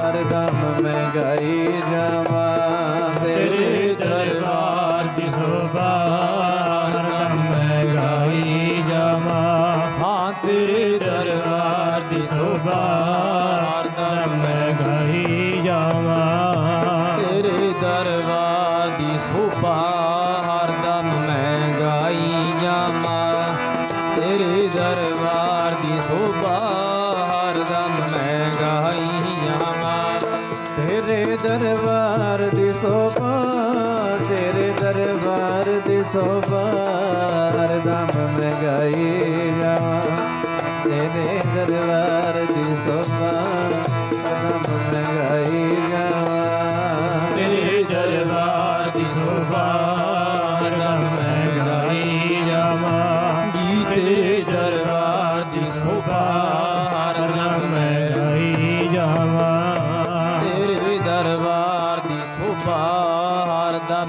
ਹਰਦਮ ਮੈਂ ਗਾਈ ਜਾਵਾਂ ਤੇਰੇ ਦਰਬਾਰ ਦੀ ਸੋਭਾ ਹਰਦਮ ਮੈਂ ਗਾਈ ਜਾਵਾਂ। ਹਾਂ ਤੇਰੇ ਦਰਬਾਰ ਦੀ ਸੋਭਾ ਹਰਦਮ ਮੈਂ ਗਾਈ ਜਾਵਾਂ। ਤੇਰੇ ਦਰਬਾਰ ਦੀ ਸੋਭਾ ਹਰਦਮ ਮੈਂ ਗਾਈ ਜਾਵਾਂ। ਤੇਰੇ ਦਰਬਾਰ ਦੀ ਸੋਭਾ ਹਰਦਮ ਤੇਰੇ ਦਰਬਾਰ ਦੀ ਸੋਭਾ ਤੇਰੇ ਦਰਬਾਰ ਦੀ ਸੋਭਾ ਹਰਦਮ ਮੈਂ ਗਾਈ ਜਾਵਾਂ ਤੇਰੇ ਦਰਬਾਰ ਦੀ ਸੋਭਾ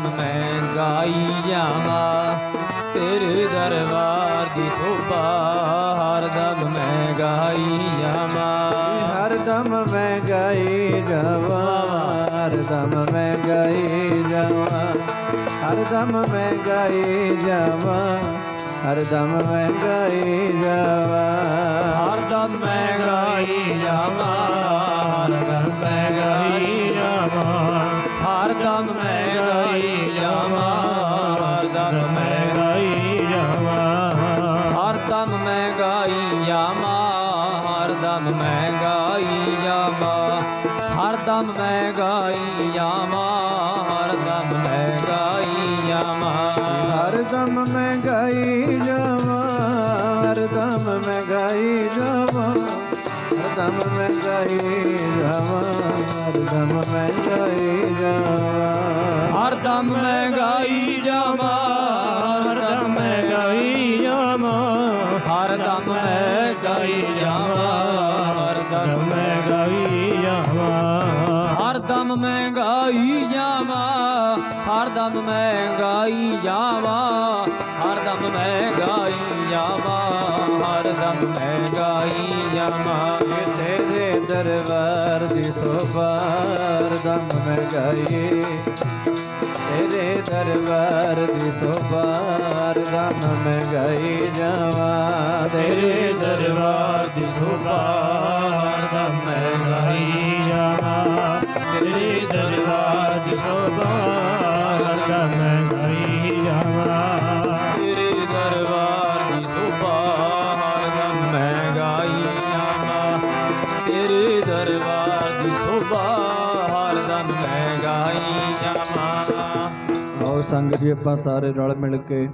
ਮੈਂ ਗਾਈਆਂ ਤੇਰੇ ਦਰਬਾਰ ਦੀ ਸੋਭਾ ਹਰ ਦਮ ਮੈਂ ਗਾਈਆਂ ਹਰ ਦਮ ਮੈਂ ਗਾਈ ਜਾਵਾਂ ਹਰ ਦਮ ਮੈਂ ਗਾਈ ਜਾਵਾਂ ਹਰ ਦਮ ਮੈਂ ਗਾਈ ਜਾਵਾਂ ਹਰ ਦਮ ਮੈਂ ਗਾਏ ਜਾਵਾ। ਹਰ ਦਮ ਮੈਂ ਗਾਏ ਗਾਈ ਜਾਵਾ। ਮੈਂ ਗਾਈ ਜਾਵਾ। ਹਰ ਮੈਂ ਗਾਈ ਜਾਵਾ। ਹਰ ਮੈਂ ਗਾਈ ਜਾਵਾ। ਹਰ ਮੈਂ ਗਾਈ ਜਾਵਾ। ਹਰ ਮੈਂ ਗਾਈ ਜਾਵਾ। ਹਰ ਦਮ ਮੈਂ ਗਾਈ ਜਾਵਾ। ਹਰ ਮੈਂ ਗਾਈ ਜਾਵਾ। ਦਮ ਮੈਂ ਗਾਈ ਜਾਵਾਂ। ਦਮ ਮੈਂ ਗਾਈ ਜਾਵਾਂ। ਦਮ ਗਾਈ ਜਾਵਾ, ਹਰ ਦਮ ਗਾਈ ਜਾਵਾ, ਹਰ ਦਮ ਗਾਈ ਜਾਵਾ, ਹਰ ਦਮ ਗਾਈ ਜਾਵਾ। ਹਰ ਦਮ ਮਹਿੰਗਾਈ ਗਾਈ ਜਾਵਾ, ਹਰ ਦਮ ਮੈਂ ਗਾਈ ਜਾਵਾ, ਹਰ ਦਮ ਮੈਂ ਗਾਈ ਜਾਵਾ, ਹਰ ਦਮ ਮੈਂ ਗਾਈ ਜਾਵਾ ਤੇਰੇ ਦਰਬਾਰ ਦੀ ਸੋਭਾ ਦਮ ਮੈਂ ਤੇਰੇ ਦਰਬਾਰ ਦੀ ਸੋਭਾ ਹਰਦਮ ਮੈਂ ਗਾਈ ਜਾਵਾਂ ਤੇਰੇ ਦਰਬਾਰ ਦੀ ਸੋਭਾ ਹਰਦਮ ਮੈਂ ਗਾਈ ਜਾਵਾਂ। ਤੇਰੇ ਦਰਬਾਰ ਦੀ ਸੋਭਾ ਹਰਦਮ ਮੈਂ ਗਾਈ ਜਾਵਾਂ। ਤੇਰੇ ਦਰਬਾਰ ਦੀ ਸੋਭਾ ਹਰਦਮ ਮੈਂ ਗਾਈ ਜਾਵਾਂ। ਤੇਰੇ ਦਰਬਾਰ ਦੀ ਸੋਭਾ ਹਰਦਮ ਮੈਂ ਗਾਈ ਜਾਵਾਂ ਆਓ ਸੰਗਤ ਜੀ ਆਪਾਂ ਸਾਰੇ ਰਲ ਮਿਲ ਕੇ